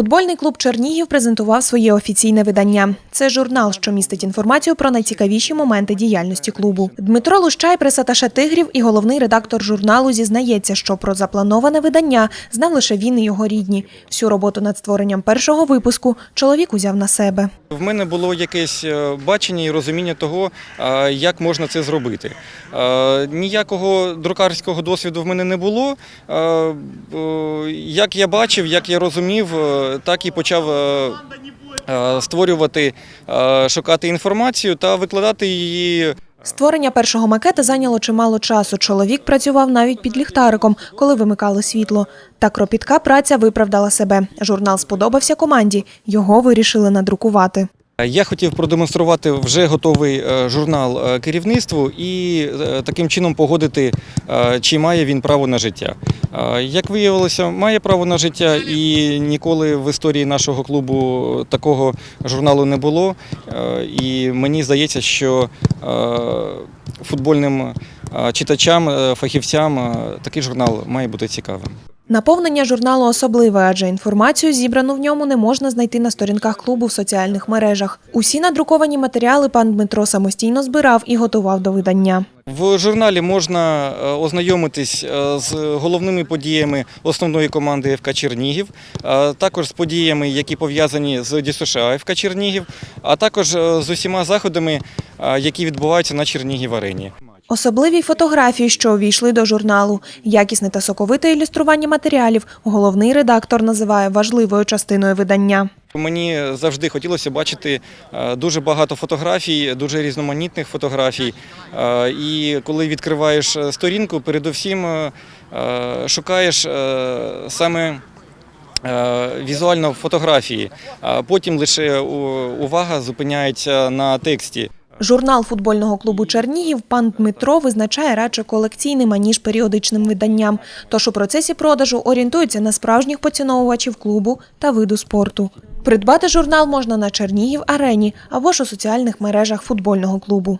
Футбольний клуб Чернігів презентував своє офіційне видання. Це журнал, що містить інформацію про найцікавіші моменти діяльності клубу. Дмитро Лущай, пресаташа тигрів і головний редактор журналу, зізнається, що про заплановане видання знав лише він і його рідні. Всю роботу над створенням першого випуску чоловік узяв на себе. В мене було якесь е, бачення і розуміння того, е, як можна це зробити. Е, Ніякого друкарського досвіду в мене не було. Як я бачив, як я розумів, так і почав е, е, створювати, е, шукати інформацію та викладати її. Створення першого макета зайняло чимало часу. Чоловік працював навіть під ліхтариком, коли вимикало світло. Та кропітка праця виправдала себе. Журнал сподобався команді. Його вирішили надрукувати. Я хотів продемонструвати вже готовий е, журнал е, керівництву і е, таким чином погодити, е, чи має він право на життя. Е, Як виявилося, має право на життя, і ніколи в історії нашого клубу такого журналу не було. Е, І мені здається, що е, футбольним е, читачам, е, фахівцям е, такий журнал має бути цікавим. Наповнення журналу особливе, адже інформацію, зібрану в ньому, не можна знайти на сторінках клубу в соціальних мережах. Усі надруковані матеріали пан Дмитро самостійно збирав і готував до видання. В журналі можна е, ознайомитись е, з головними подіями основної команди ФК Чернігів, е, також з подіями, які пов'язані з ДЮСШ ФК Чернігів, а також з усіма заходами, які відбуваються на Чернігів арені. Особливі фотографії, що увійшли до журналу. Якісне та соковите ілюстрування матеріалів головний редактор називає важливою частиною видання. Мені завжди хотілося бачити е, дуже багато фотографій, дуже різноманітних фотографій. Е, І коли відкриваєш е, сторінку, передусім шукаєш саме візуально фотографії, а потім лише увага зупиняється на тексті. Журнал футбольного клубу Чернігів пан Дмитро визначає радше колекційним, аніж періодичним виданням. Тож у процесі продажу орієнтується на справжніх поціновувачів клубу та виду спорту. Придбати журнал можна на Чернігів арені або ж у соціальних мережах футбольного клубу.